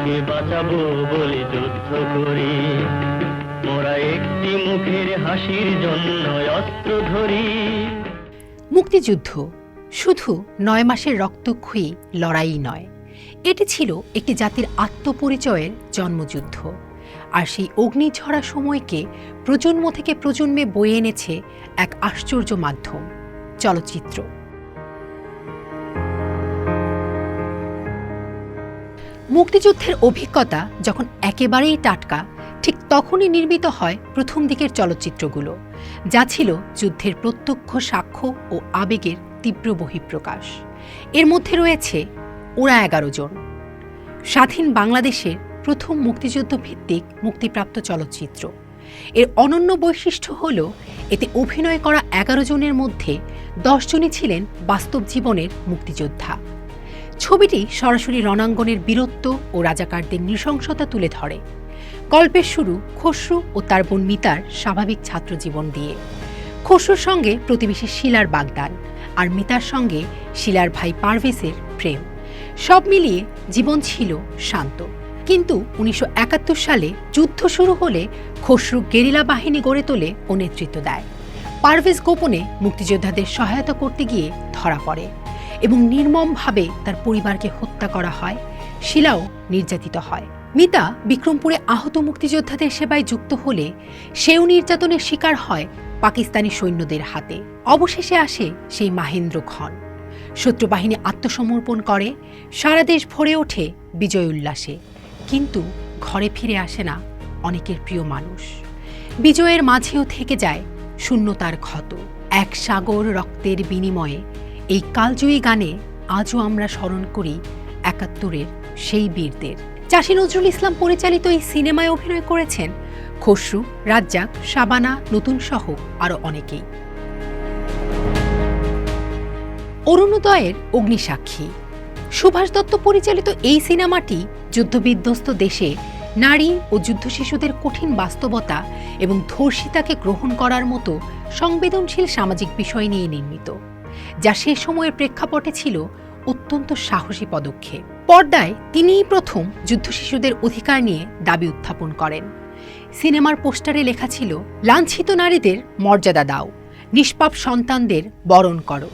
ফুলকে বাঁচাবো বলে যুদ্ধ করি। মোরা একটি মুখের হাসির জন্য অস্ত্র ধরি। মুক্তিযুদ্ধ শুধু নয় মাসের রক্তক্ষয়ী লড়াই নয়। এটি ছিল একটি জাতির আত্মপরিচয়ের জন্মযুদ্ধ। আর সেই অগ্নিঝরা সময়কে প্রজন্ম থেকে প্রজন্মে বয়ে এনেছে এক আশ্চর্য মাধ্যম, চলচ্চিত্র। মুক্তিযুদ্ধের অভিজ্ঞতা যখন একেবারেই টাটকা, ঠিক তখনই নির্মিত হয় প্রথম দিকের চলচ্চিত্রগুলো, যা ছিল যুদ্ধের প্রত্যক্ষ সাক্ষ্য ও আবেগের তীব্র বহিঃপ্রকাশ। এর মধ্যে রয়েছে ওরা এগারো জন। স্বাধীন বাংলাদেশের প্রথম মুক্তিযুদ্ধ ভিত্তিক মুক্তিপ্রাপ্ত চলচ্চিত্র। এর অনন্য বৈশিষ্ট্য হল, এতে অভিনয় করা এগারো জনের মধ্যে দশজনই ছিলেন বাস্তব জীবনের মুক্তিযোদ্ধা। ছবিটি সরাসরি রণাঙ্গনের বীরত্ব ও রাজাকারদের নৃশংসতা তুলে ধরে। গল্পের শুরু খসরু ও তার বোন মিতার স্বাভাবিক ছাত্রজীবন দিয়ে। খসরুর সঙ্গে প্রতিবেশী শিলার বাগদান আর মিতার সঙ্গে শিলার ভাই পারভেজের প্রেম। সব মিলিয়ে জীবন ছিল শান্ত। কিন্তু উনিশশো একাত্তর সালে যুদ্ধ শুরু হলে খসরু গেরিলা বাহিনী গড়ে তোলে ও নেতৃত্ব দেয়। পারভেজ গোপনে মুক্তিযোদ্ধাদের সহায়তা করতে গিয়ে ধরা পড়ে। এবং নির্মমভাবে তার পরিবারকে হত্যা করা হয়, শিলাও নির্যাতিত হয়। মিতা বিক্রমপুরে আহত মুক্তিযোদ্ধাদের সেবায় যুক্ত হলে সেও নির্যাতনের শিকার হয় পাকিস্তানি সৈন্যদের হাতে। অবশেষে আসে সেই মাহেন্দ্র খন শত্রুবাহিনী আত্মসমর্পণ করে, সারা দেশ ভরে ওঠে বিজয় উল্লাসে। কিন্তু ঘরে ফিরে আসে না অনেকের প্রিয় মানুষ। বিজয়ের মাঝেও থেকে যায় শূন্যতার ক্ষত। এক সাগর রক্তের বিনিময়ে এই কালজয়ী গানে আজও আমরা স্মরণ করি একাত্তরের সেই বীরদের। চাষী নজরুল ইসলাম পরিচালিত এই সিনেমায় অভিনয় করেছেন খসরু, রাজ্জাক, শাবানা, নতুন সহ আরও অনেকেই। অরুণোদয়ের অগ্নিসাক্ষী। সুভাষ দত্ত পরিচালিত এই সিনেমাটি যুদ্ধবিধ্বস্ত দেশে নারী ও যুদ্ধ শিশুদের কঠিন বাস্তবতা এবং ধর্ষিতাকে গ্রহণ করার মতো সংবেদনশীল সামাজিক বিষয় নিয়ে নির্মিত। যা সে সময়ের প্রেক্ষাপটে ছিল অত্যন্ত সাহসী পদক্ষেপ। পর্দায় তিনিই প্রথম যুদ্ধ শিশুদের অধিকার নিয়ে দাবি উত্থাপন করেন। সিনেমার পোস্টারে লেখা ছিল, লাঞ্ছিত নারীদের মর্যাদা দাও, নিষ্পাপ সন্তানদের বরণ করো।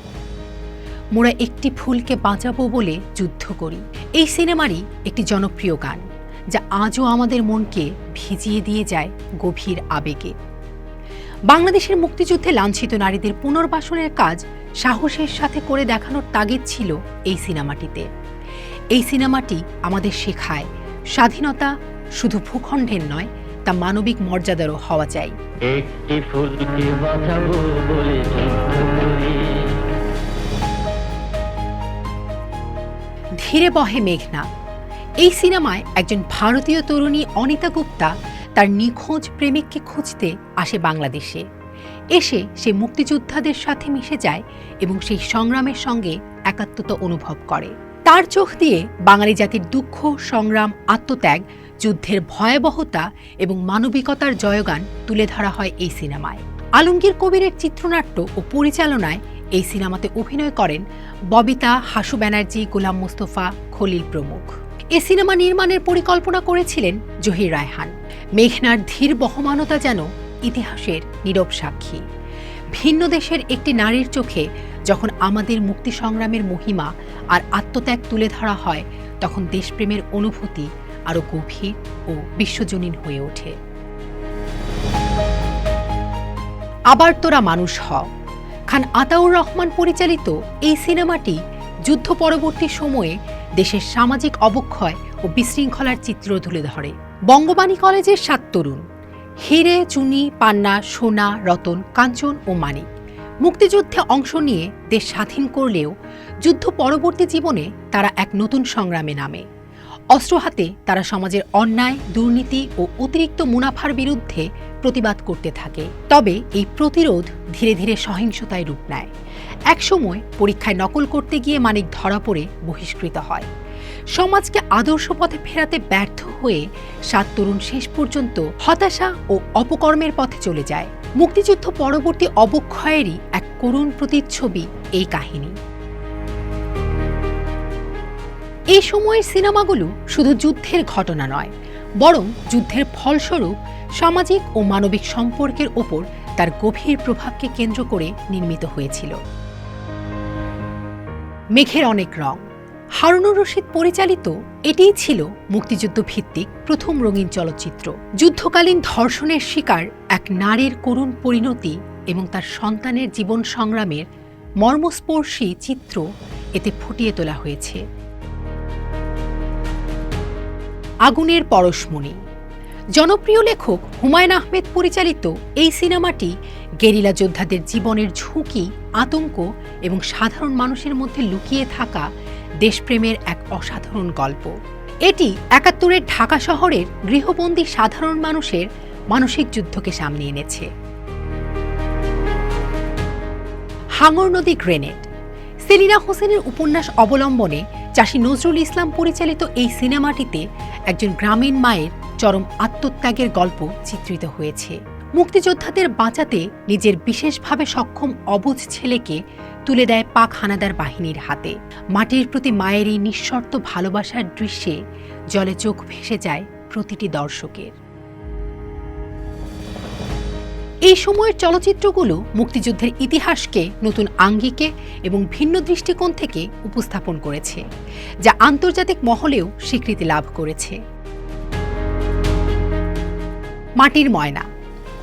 মোরা একটি ফুলকে বাঁচাবো বলে যুদ্ধ করি। এই সিনেমারই একটি জনপ্রিয় গান, যা আজও আমাদের মনকে ভিজিয়ে দিয়ে যায় গভীর আবেগে। বাংলাদেশের মুক্তিযুদ্ধে লাঞ্ছিত নারীদের পুনর্বাসনের কাজ সাহসের সাথে করে দেখানোর তাগিদ ছিল এই সিনেমাটিতে। এই সিনেমাটি আমাদের শেখায় স্বাধীনতা শুধু ভূখণ্ডের নয় তা মানবিক মর্যাদারও হওয়া চাই। একটি ফুলকে বাঁচাবো বলে ধীরে বহে মেঘনা। এই সিনেমায় একজন ভারতীয় তরুণী অনিতা গুপ্তা তার নিখোঁজ প্রেমিককে খুঁজতে আসে বাংলাদেশে। এসে সে মুক্তিযোদ্ধাদের সাথে মিশে যায় এবং সেই সংগ্রামের সঙ্গে একাত্মতা অনুভব করে। তার চোখ দিয়ে বাঙালি জাতির দুঃখ, সংগ্রাম, আত্মত্যাগ, যুদ্ধের ভয়াবহতা এবং মানবিকতার জয়গান তুলে ধরা হয় এই সিনেমায়। আলমগীর কবিরের চিত্রনাট্য ও পরিচালনায় এই সিনেমাতে অভিনয় করেন ববিতা, হাসু ব্যানার্জি, গোলাম মোস্তফা, খলিল প্রমুখ। এ সিনেমা নির্মাণের পরিকল্পনা করেছিলেন জহির রায়হান। মেঘনার ধীর বহমানতা যেন ইতিহাসের নীরব সাক্ষী। ভিন্ন দেশের একটি নারীর চোখে যখন আমাদের মুক্তি সংগ্রামের মহিমা আর আত্মত্যাগ তুলে ধরা হয়, তখন দেশপ্রেমের অনুভূতি আরও গভীর ও বিশ্বজনীন হয়ে ওঠে। আবার তোরা মানুষ হ। খান আতাউর রহমান পরিচালিত এই সিনেমাটি যুদ্ধ পরবর্তী সময়ে দেশের সামাজিক অবক্ষয় ও বিশৃঙ্খলার চিত্র তুলে ধরে। বঙ্গবাণী কলেজের সাত তরুণ। হিরে, চুনি, পান্না, সোনা, রতন, কাঞ্চন ও মানিক মুক্তিযুদ্ধে অংশ নিয়ে দেশ স্বাধীন করলেও যুদ্ধ পরবর্তী জীবনে তারা এক নতুন সংগ্রামে নামে। অস্ত্র হাতে তারা সমাজের অন্যায়, দুর্নীতি ও অতিরিক্ত মুনাফার বিরুদ্ধে প্রতিবাদ করতে থাকে। তবে এই প্রতিরোধ ধীরে ধীরে সহিংসতায় রূপ নেয়। একসময় পরীক্ষায় নকল করতে গিয়ে মানিক ধরা পড়ে বহিষ্কৃত হয়। সমাজকে আদর্শ পথে ফেরাতে ব্যর্থ হয়ে সাত তরুণ শেষ পর্যন্ত হতাশা ও অপকর্মের পথে চলে যায়। মুক্তিযুদ্ধ পরবর্তী অবক্ষয়েরই এক করুণ প্রতিচ্ছবি এই কাহিনী। এই সময়ের সিনেমাগুলো শুধু যুদ্ধের ঘটনা নয়, বরং যুদ্ধের ফলস্বরূপ সামাজিক ও মানবিক সম্পর্কের ওপর তার গভীর প্রভাবকে কেন্দ্র করে নির্মিত হয়েছিল। মেঘের অনেক রং হারুনুর রশিদ পরিচালিত এটিই ছিল মুক্তিযুদ্ধ ভিত্তিক প্রথম রঙিন চলচ্চিত্র। যুদ্ধকালীন ধর্ষণের শিকার এক নারীর করুণ পরিণতি এবং তার সন্তানের জীবন সংগ্রামের মর্মস্পর্শী চিত্র এতে ফুটিয়ে তোলা হয়েছে। আগুনের পরশমণি। জনপ্রিয় লেখক হুমায়ুন আহমেদ পরিচালিত এই সিনেমাটি গেরিলা যোদ্ধাদের জীবনের ঝুঁকি, আতঙ্ক এবং সাধারণ মানুষের মধ্যে লুকিয়ে থাকা দেশপ্রেমের এক অসাধারণ গল্প। এটি একাত্তরের ঢাকা শহরের গৃহবন্দী সাধারণ মানুষের মানসিক যুদ্ধকে সামনে এনেছে। হাঙর নদী গ্রেনেড। সেলিনা হোসেনের উপন্যাস অবলম্বনে চাষী নজরুল ইসলাম পরিচালিত এই সিনেমাটিতে একজন গ্রামীণ মায়ের চরম আত্মত্যাগের গল্প চিত্রিত হয়েছে। মুক্তিযোদ্ধাদের বাঁচাতে নিজের বিশেষভাবে সক্ষম অবুঝ ছেলেকে তুলে দেয় পাক হানাদার বাহিনীর হাতে। মাটির প্রতি মায়ের এই নিঃশর্ত ভালোবাসার দৃশ্যে জলে চোখ ভেসে যায় প্রতিটি দর্শকের। এই সময়ের চলচ্চিত্রগুলো মুক্তিযুদ্ধের ইতিহাসকে, নতুন আঙ্গিকে এবং ভিন্ন দৃষ্টিকোণ থেকে উপস্থাপন করেছে, যা আন্তর্জাতিক মহলেও স্বীকৃতি লাভ করেছে। মাটির ময়না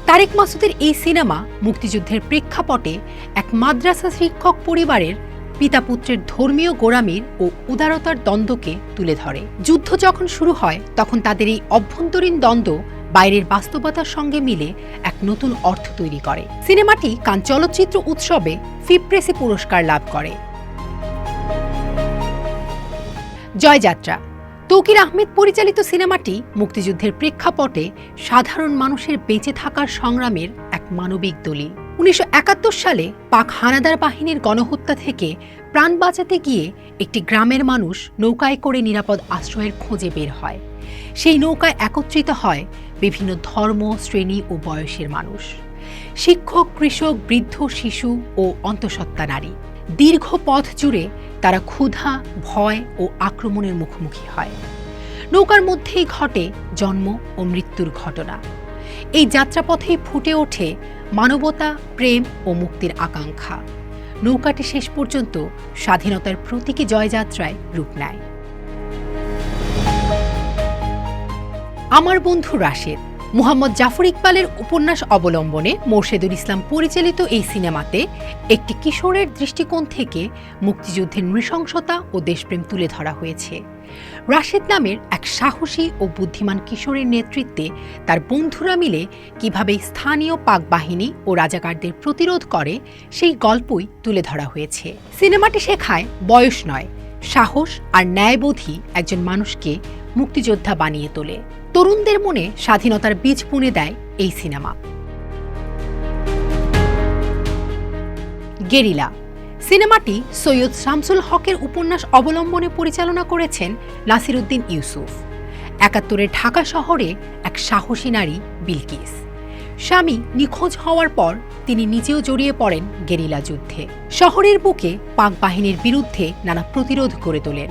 তারেক মাসুদের এই সিনেমা মুক্তিযুদ্ধের প্রেক্ষাপটে এক মাদ্রাসা শিক্ষক পরিবারের পিতা পুত্রের ধর্মীয় গোড়ামির ও উদারতার দ্বন্দ্বকে তুলে ধরে। যুদ্ধ যখন শুরু হয়, তখন তাদের এই অভ্যন্তরীণ দ্বন্দ্ব বাইরের বাস্তবতার সঙ্গে মিলে এক নতুন অর্থ তৈরি করে। সিনেমাটি কান চলচ্চিত্র উৎসবে ফিপ্রেসি পুরস্কার লাভ করে। জয়যাত্রা তৌকির আহমেদ পরিচালিত সিনেমাটি মুক্তিযুদ্ধের প্রেক্ষাপটে সাধারণ মানুষের বেঁচে থাকার সংগ্রামের এক মানবিক দলিল। উনিশশো একাত্তর সালে পাক হানাদার বাহিনীর গণহত্যা থেকে প্রাণ বাঁচাতে গিয়ে একটি গ্রামের মানুষ নৌকায় করে নিরাপদ আশ্রয়ের খোঁজে বের হয়। সেই নৌকায় একত্রিত হয় বিভিন্ন ধর্ম, শ্রেণি ও বয়সের মানুষ। শিক্ষক, কৃষক, বৃদ্ধ, শিশু ও অন্তঃসত্ত্বা নারী। দীর্ঘ পথ জুড়ে তারা ক্ষুধা, ভয় ও আক্রমণের মুখোমুখি হয়। নৌকার মধ্যেই ঘটে জন্ম ও মৃত্যুর ঘটনা। এই যাত্রাপথেই ফুটে ওঠে মানবতা, প্রেম ও মুক্তির আকাঙ্ক্ষা। নৌকাটি শেষ পর্যন্ত স্বাধীনতার প্রতীকী জয়যাত্রায় রূপ নেয়। আমার বন্ধু রাশেদ মুহাম্মদ জাফর ইকবালের উপন্যাস অবলম্বনে মোর্শেদুল ইসলাম পরিচালিত এই সিনেমাতে একটি কিশোরের দৃষ্টিকোণ থেকে মুক্তিযুদ্ধের নৃশংসতা ও দেশপ্রেম তুলে ধরা হয়েছে। রাশেদ নামের এক সাহসী ও বুদ্ধিমান কিশোরের নেতৃত্বে তার বন্ধুরা মিলে কীভাবে স্থানীয় পাক বাহিনী ও রাজাকারদের প্রতিরোধ করে সেই গল্পই তুলে ধরা হয়েছে। সিনেমাটি শেখায় বয়স নয়, সাহস আর ন্যায়বোধই একজন মানুষকে মুক্তিযোদ্ধা বানিয়ে তোলে। তরুণদের মনে স্বাধীনতার বীজ বুনে দেয় এই সিনেমা। গেরিলা। সিনেমাটি সৈয়দ শামসুল হকের উপন্যাস অবলম্বনে পরিচালনা করেছেন নাসিরুদ্দিন ইউসুফ। একাত্তরে ঢাকা শহরে এক সাহসী নারী, বিলকিস। স্বামী নিখোঁজ হওয়ার পর তিনি নিজেও জড়িয়ে পড়েন গেরিলা যুদ্ধে। শহরের বুকে পাক বাহিনীর বিরুদ্ধে নানা প্রতিরোধ গড়ে তোলেন।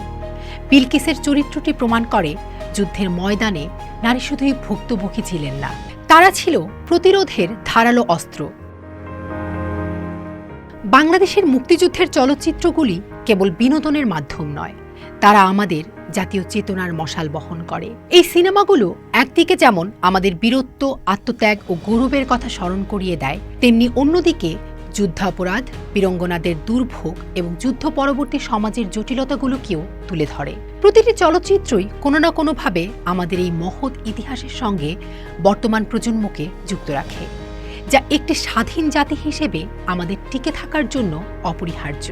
বিলকিসের চরিত্রটি প্রমাণ করে যুদ্ধের ময়দানে নারী শুধুই ভুক্তভোগী ছিলেন না, তারা ছিল প্রতিরোধের ধারালো অস্ত্র। বাংলাদেশের মুক্তিযুদ্ধের চলচ্চিত্রগুলি কেবল বিনোদনের মাধ্যম নয়, তারা আমাদের জাতীয় চেতনার মশাল বহন করে। এই সিনেমাগুলো একদিকে যেমন আমাদের বীরত্ব, আত্মত্যাগ ও গৌরবের কথা স্মরণ করিয়ে দেয়, তেমনি অন্যদিকে যুদ্ধাপরাধ, বীরঙ্গনাদের দুর্ভোগ এবং যুদ্ধ পরবর্তী সমাজের জটিলতাগুলোকেও তুলে ধরে। প্রতিটি চলচ্চিত্রই কোনো না কোনোভাবে আমাদের এই মহৎ ইতিহাসের সঙ্গে বর্তমান প্রজন্মকে যুক্ত রাখে, যা একটি স্বাধীন জাতি হিসেবে আমাদের টিকে থাকার জন্য অপরিহার্য।